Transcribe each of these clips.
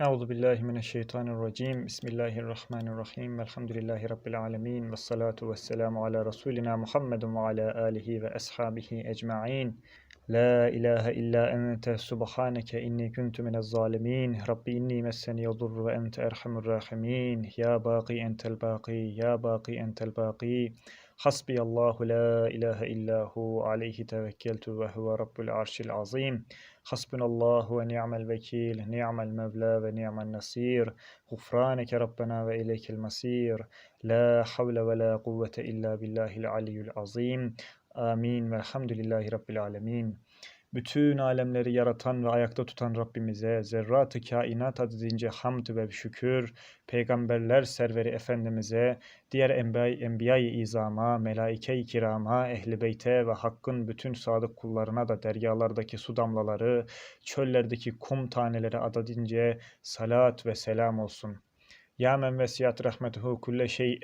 أعوذ بالله من الشيطان الرجيم. بسم الله الرحمن الرحيم. الحمد لله رب العالمين والصلاة والسلام على رسولنا محمد وعلى آله وأصحابه أجمعين. لا إله إلا أنت سبحانك إني كنت من الظالمين. رب إني مسني ضر وأنت أرحم الراحمين. يا باقي أنت الباقي يا باقي أنت الباقي. حسبي الله لا إله إلا هو عليه توكلت وهو رب العرش العظيم. Hasbunallahu ve ni'mel vekil, ni'mel mevla ve ni'mel nasir. Gufraneke Rabbena ve ileykel masir. La havle ve la kuvvete illa billahil aliyyul azim. Amin. Velhamdülillahi Rabbil alemin. Bütün alemleri yaratan ve ayakta tutan Rabbimize, zerrat-ı kainat adedince hamd ve şükür, peygamberler serveri Efendimiz'e, diğer enbiya-i izama, melaike-i kirama, ehli beyte ve hakkın bütün sadık kullarına da deryalardaki su damlaları, çöllerdeki kum taneleri adedince salat ve selam olsun. Ya men vesiyat rahmetuhu kulle şey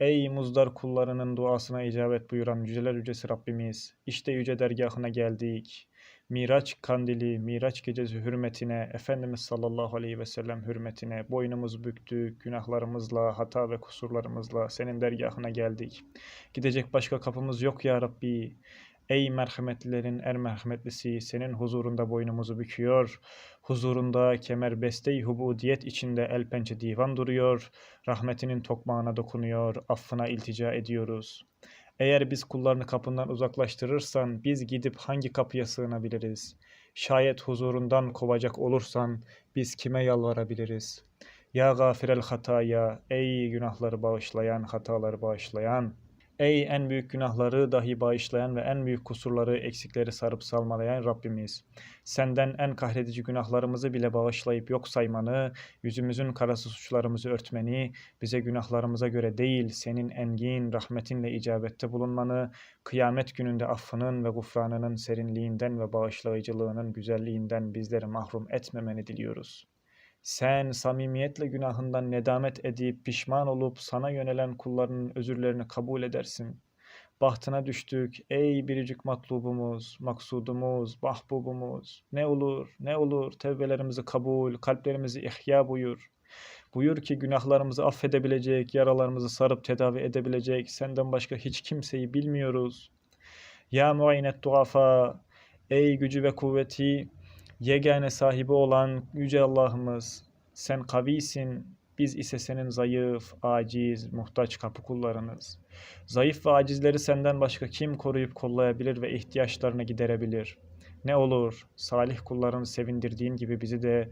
Ey muzdar kullarının duasına icabet buyuran yüceler yücesi Rabbimiz, işte yüce dergahına geldik. Miraç kandili, Miraç gecesi hürmetine, Efendimiz sallallahu aleyhi ve sellem hürmetine boynumuz büktük, günahlarımızla, hata ve kusurlarımızla senin dergahına geldik. Gidecek başka kapımız yok ya Rabbi. Ey merhametlilerin er merhametlisi, senin huzurunda boynumuzu büküyor. Huzurunda kemer beste-i hubudiyet içinde el pençe divan duruyor. Rahmetinin tokmağına dokunuyor, affına iltica ediyoruz. Eğer biz kullarını kapından uzaklaştırırsan biz gidip hangi kapıya sığınabiliriz? Şayet huzurundan kovacak olursan biz kime yalvarabiliriz? Ya gafirel hataya, ey günahları bağışlayan, hataları bağışlayan. Ey en büyük günahları dahi bağışlayan ve en büyük kusurları, eksikleri sarıp salmalayan Rabbimiz. Senden en kahredici günahlarımızı bile bağışlayıp yok saymanı, yüzümüzün karası suçlarımızı örtmeni, bize günahlarımıza göre değil, senin engin rahmetinle icabette bulunmanı, kıyamet gününde affının ve gufranının serinliğinden ve bağışlayıcılığının güzelliğinden bizleri mahrum etmemeni diliyoruz.'' Sen samimiyetle günahından nedamet edip pişman olup sana yönelen kullarının özürlerini kabul edersin. Bahtına düştük ey biricik matlubumuz, maksudumuz, mahbubumuz. Ne olur, ne olur tevbelerimizi kabul, kalplerimizi ihya buyur. Buyur ki günahlarımızı affedebilecek, yaralarımızı sarıp tedavi edebilecek senden başka hiç kimseyi bilmiyoruz. Ya muaynet duafa, ey gücü ve kuvveti, yegane sahibi olan Yüce Allah'ımız, sen kavisin, biz ise senin zayıf, aciz, muhtaç kapı kullarınız. Zayıf ve acizleri senden başka kim koruyup kollayabilir ve ihtiyaçlarını giderebilir? Ne olur salih kullarını sevindirdiğin gibi bizi de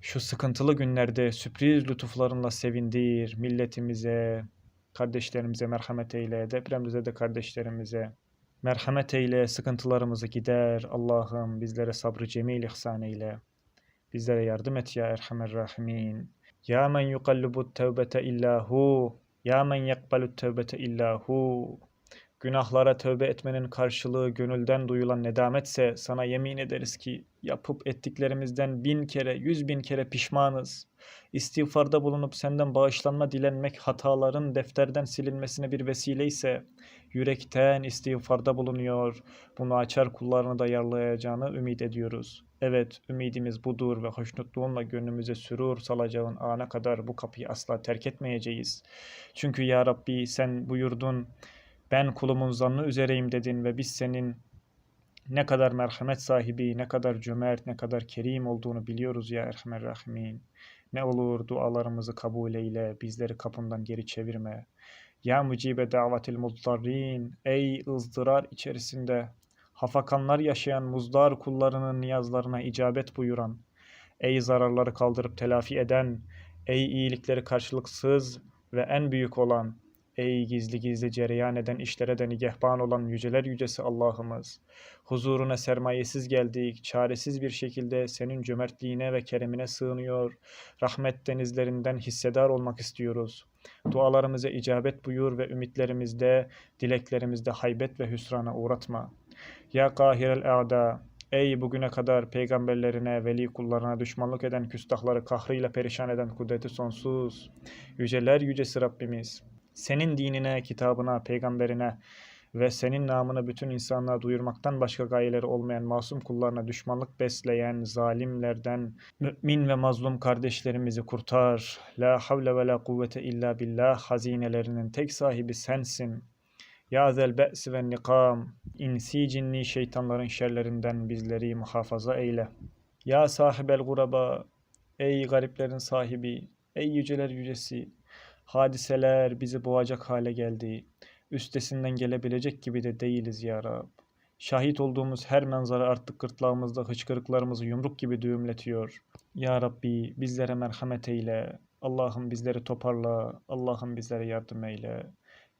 şu sıkıntılı günlerde sürpriz lütuflarınla sevindir. Milletimize, kardeşlerimize merhamet eyle, depremde de kardeşlerimize. Merhamet eyle, sıkıntılarımızı gider. Allah'ım bizlere sabrı cemil ihsan eyle. Bizlere yardım et ya Erhamer Rahimin. Ya men yukallibu tevbete illahu. Ya men yakbalu tevbete illahu. Günahlara tövbe etmenin karşılığı gönülden duyulan nedametse sana yemin ederiz ki yapıp ettiklerimizden bin kere, yüz bin kere pişmanız. İstiğfarda bulunup senden bağışlanma dilenmek hataların defterden silinmesine bir vesile ise yürekten istiğfarda bulunuyor. Bunu açar kullarını da yarlayacağını ümit ediyoruz. Evet, ümidimiz budur ve hoşnutluğunla gönlümüze sürur salacağın ana kadar bu kapıyı asla terk etmeyeceğiz. Çünkü ya Rabbi sen buyurdun, ben kulumun zannı üzereyim dedin ve biz senin ne kadar merhamet sahibi, ne kadar cömert, ne kadar kerim olduğunu biliyoruz ya Erhamer Rahimin. Ne olur dualarımızı kabul eyle, bizleri kapından geri çevirme. Ya mucibe davatil muzdarrin, ey ızdırar içerisinde. Hafakanlar yaşayan muzdar kullarının niyazlarına icabet buyuran, ey zararları kaldırıp telafi eden, ey iyilikleri karşılıksız ve en büyük olan, Ey gizli gizli cereyan eden işlere de nigehban olan yüceler yücesi Allah'ımız. Huzuruna sermayesiz geldik, çaresiz bir şekilde senin cömertliğine ve keremine sığınıyor. Rahmet denizlerinden hissedar olmak istiyoruz. Dualarımıza icabet buyur ve ümitlerimizde, dileklerimizde haybet ve hüsrana uğratma. Ya kahirel a'da, Ey bugüne kadar peygamberlerine, veli kullarına düşmanlık eden küstahları kahrıyla perişan eden kudreti sonsuz. Yüceler yücesi Rabbimiz senin dinine, kitabına, peygamberine ve senin namını bütün insanlığa duyurmaktan başka gayeleri olmayan masum kullarına düşmanlık besleyen zalimlerden mümin ve mazlum kardeşlerimizi kurtar. La havle ve la kuvvete illa billah hazinelerinin tek sahibi sensin. Ya zel be'si ve nikam, insi cinni şeytanların şerlerinden bizleri muhafaza eyle. Ya sahibel guraba, ey gariplerin sahibi, ey yüceler yücesi, hadiseler bizi boğacak hale geldi. Üstesinden gelebilecek gibi de değiliz ya Rab. Şahit olduğumuz her manzara artık gırtlağımızda hıçkırıklarımızı yumruk gibi düğümletiyor. Ya Rabbi bizlere merhamet eyle. Allah'ım bizleri toparla. Allah'ım bizlere yardım eyle.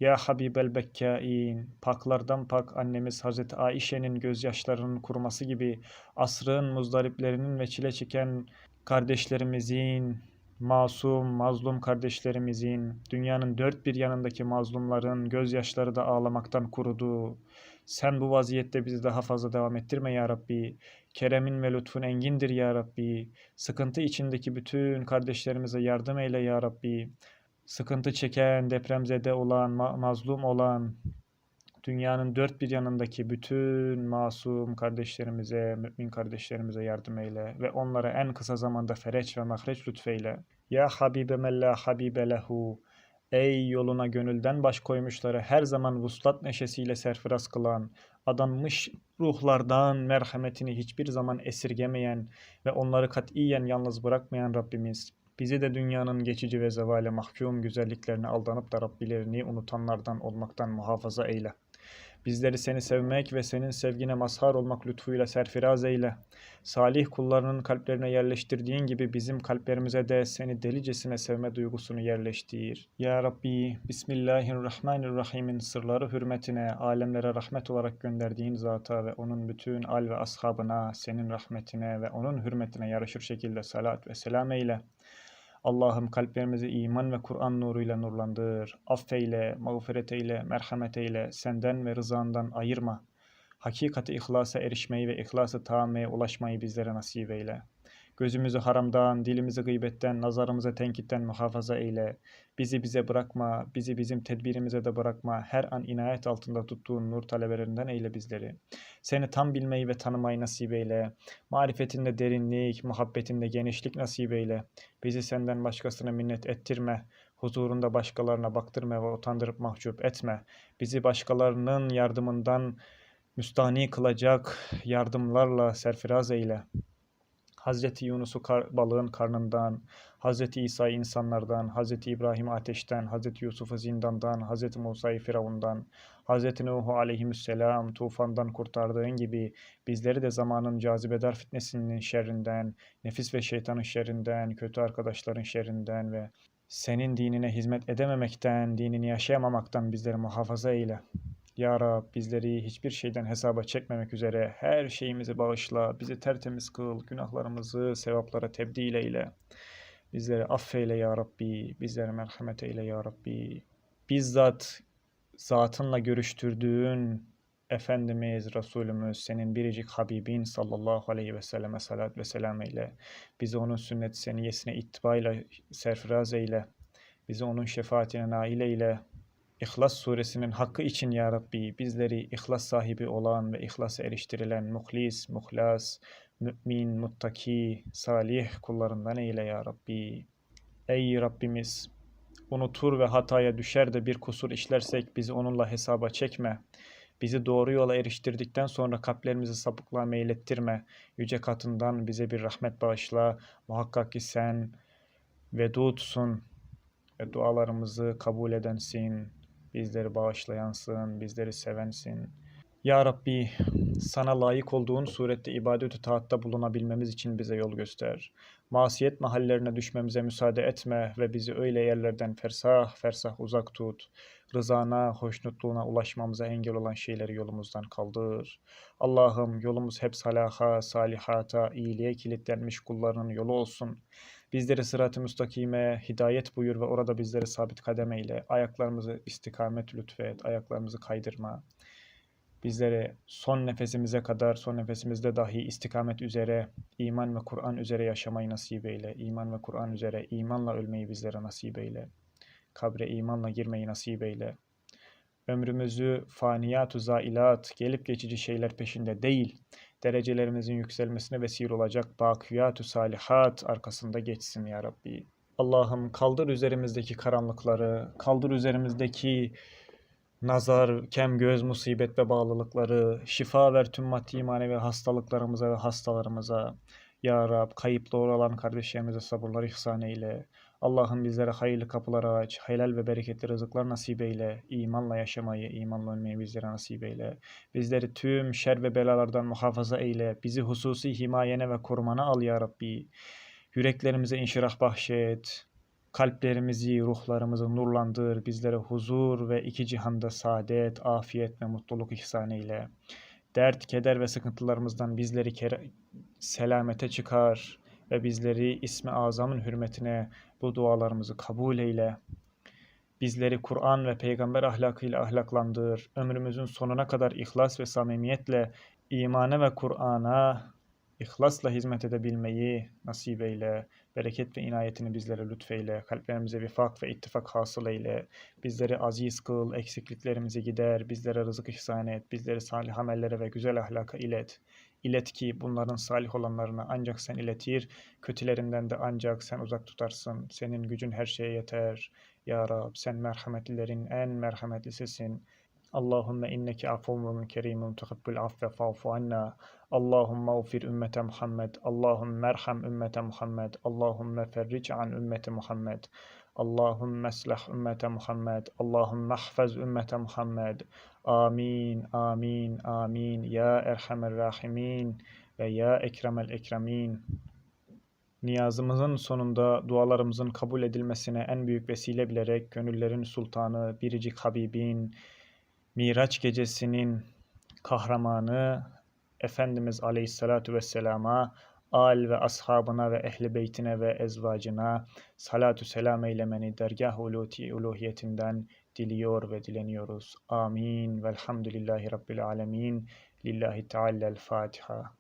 Ya Habibel Bekkain, paklardan pak annemiz Hazreti Aişe'nin gözyaşlarının kuruması gibi asrın muzdariplerinin ve çile çeken kardeşlerimizin, masum, mazlum kardeşlerimizin, dünyanın dört bir yanındaki mazlumların gözyaşları da ağlamaktan kurudu. Sen bu vaziyette bizi daha fazla devam ettirme ya Rabbi. Keremin ve lütfun engindir ya Rabbi. Sıkıntı içindeki bütün kardeşlerimize yardım eyle ya Rabbi sıkıntı çeken, depremzede olan, ma mazlum olan, dünyanın dört bir yanındaki bütün masum kardeşlerimize, mümin kardeşlerimize yardım eyle ve onlara en kısa zamanda fereç ve mahreç lütfeyle. Ya Habibe mella habibe lehu. Ey yoluna gönülden baş koymuşları her zaman vuslat neşesiyle serfiraz kılan, adanmış ruhlardan merhametini hiçbir zaman esirgemeyen ve onları katiyen yalnız bırakmayan Rabbimiz. Bizi de dünyanın geçici ve zevale mahkum güzelliklerine aldanıp da Rabbilerini unutanlardan olmaktan muhafaza eyle. Bizleri seni sevmek ve senin sevgine mazhar olmak lütfuyla serfiraz eyle. Salih kullarının kalplerine yerleştirdiğin gibi bizim kalplerimize de seni delicesine sevme duygusunu yerleştir. Ya Rabbi, Bismillahirrahmanirrahim'in sırları hürmetine, alemlere rahmet olarak gönderdiğin zata ve onun bütün al ve ashabına, senin rahmetine ve onun hürmetine yarışır şekilde salat ve selam eyle. Allah'ım kalplerimizi iman ve Kur'an nuruyla nurlandır. Affeyle, mağfiret eyle, merhamet eyle, senden ve rızandan ayırma. Hakikati ihlasa erişmeyi ve ihlası tamameye ulaşmayı bizlere nasip eyle. Gözümüzü haramdan, dilimizi gıybetten, nazarımızı tenkitten muhafaza eyle. Bizi bize bırakma, bizi bizim tedbirimize de bırakma. Her an inayet altında tuttuğun nur talebelerinden eyle bizleri. Seni tam bilmeyi ve tanımayı nasip eyle. Marifetinde derinlik, muhabbetinde genişlik nasip eyle. Bizi senden başkasına minnet ettirme. Huzurunda başkalarına baktırma ve utandırıp mahcup etme. Bizi başkalarının yardımından müstahni kılacak yardımlarla serfiraz eyle. Hazreti Yunus'u kar, balığın karnından, Hazreti İsa'yı insanlardan, Hazreti İbrahim'i ateşten, Hazreti Yusuf'u zindandan, Hazreti Musa'yı Firavundan, Hazreti Nuh'u aleyhisselam tufandan kurtardığın gibi bizleri de zamanın cazibedar fitnesinin şerrinden, nefis ve şeytanın şerrinden, kötü arkadaşların şerrinden ve senin dinine hizmet edememekten, dinini yaşayamamaktan bizleri muhafaza eyle. Ya Rab bizleri hiçbir şeyden hesaba çekmemek üzere her şeyimizi bağışla, bizi tertemiz kıl, günahlarımızı sevaplara tebdil eyle. Bizleri affeyle ya Rabbi, bizlere merhamet eyle ya Rabbi. Bizzat zatınla görüştürdüğün Efendimiz, Resulümüz, senin biricik Habibin sallallahu aleyhi ve selleme salat ve selam eyle. Bizi onun sünnet seniyesine ittibayla serfiraz eyle. Bizi onun şefaatine nail eyle. İhlas suresinin hakkı için ya Rabbi bizleri ihlas sahibi olan ve ihlasa eriştirilen muhlis, muhlas, mümin, muttaki, salih kullarından eyle ya Rabbi. Ey Rabbimiz! Unutur ve hataya düşer de bir kusur işlersek bizi onunla hesaba çekme. Bizi doğru yola eriştirdikten sonra kalplerimizi sapıklığa meylettirme. Yüce katından bize bir rahmet bağışla. Muhakkak ki sen vedudsun ve dualarımızı kabul edensin. Bizleri bağışlayansın, bizleri sevensin. Ya Rabbi, sana layık olduğun surette ibadet-ü taatta bulunabilmemiz için bize yol göster. Masiyet mahallerine düşmemize müsaade etme ve bizi öyle yerlerden fersah fersah uzak tut. Rızana, hoşnutluğuna ulaşmamıza engel olan şeyleri yolumuzdan kaldır. Allah'ım yolumuz hep salaha, salihata, iyiliğe kilitlenmiş kullarının yolu olsun. Bizleri sırat-ı müstakime hidayet buyur ve orada bizleri sabit kademe ile ayaklarımızı istikamet lütfet, ayaklarımızı kaydırma. Bizlere son nefesimize kadar, son nefesimizde dahi istikamet üzere, iman ve Kur'an üzere yaşamayı nasip eyle. İman ve Kur'an üzere, imanla ölmeyi bizlere nasip eyle. Kabre imanla girmeyi nasip eyle. Ömrümüzü faniyat zailat, gelip geçici şeyler peşinde değil, derecelerimizin yükselmesine vesile olacak bakiyat salihat arkasında geçsin ya Rabbi. Allah'ım kaldır üzerimizdeki karanlıkları, kaldır üzerimizdeki nazar, kem göz, musibet ve bağlılıkları, şifa ver tüm maddi manevi hastalıklarımıza ve hastalarımıza. Ya Rab, kayıplı olan kardeşlerimize sabırlar ihsan eyle. Allah'ım bizlere hayırlı kapılar aç, helal ve bereketli rızıklar nasip eyle. İmanla yaşamayı, imanla ölmeyi bizlere nasip eyle. Bizleri tüm şer ve belalardan muhafaza eyle. Bizi hususi himayene ve korumana al ya Rabbi. Yüreklerimize inşirah bahşet. Kalplerimizi, ruhlarımızı nurlandır. Bizlere huzur ve iki cihanda saadet, afiyet ve mutluluk ihsan eyle. Dert, keder ve sıkıntılarımızdan bizleri selamete çıkar ve bizleri ismi azamın hürmetine bu dualarımızı kabul eyle. Bizleri Kur'an ve peygamber ahlakıyla ahlaklandır. Ömrümüzün sonuna kadar ihlas ve samimiyetle imana ve Kur'an'a ihlasla hizmet edebilmeyi nasip eyle. Bereket ve inayetini bizlere lütfeyle. Kalplerimize vifak ve ittifak hasıl eyle. Bizleri aziz kıl, eksikliklerimizi gider. Bizlere rızık ihsan et. Bizleri salih amellere ve güzel ahlaka ilet. İlet ki bunların salih olanlarına ancak sen iletir. Kötülerinden de ancak sen uzak tutarsın. Senin gücün her şeye yeter. Ya Rab sen merhametlilerin en merhametlisisin. Allahümme inneke afuvun kerimun tuhibbul affe fa'fu anna. Allahümme ufir ümmete Muhammed. Allahümme erham ümmete Muhammed. Allahümme ferric an ümmete Muhammed. Allahümme eslah ümmete Muhammed. Allahümme ahfaz ümmete Muhammed. Amin, amin, amin. Ya erhamer rahimin ve ya ekremel ekremin. Niyazımızın sonunda dualarımızın kabul edilmesine en büyük vesile bilerek gönüllerin sultanı, biricik Habibin, Miraç gecesinin kahramanı Efendimiz Aleyhisselatu Vesselam'a, al ve ashabına ve ehli beytine ve ezvacına salatu selam eylemeni dergah uluti uluhiyetinden diliyor ve dileniyoruz. Amin. Velhamdülillahi Rabbil alemin. Lillahi Teala'l Fatiha.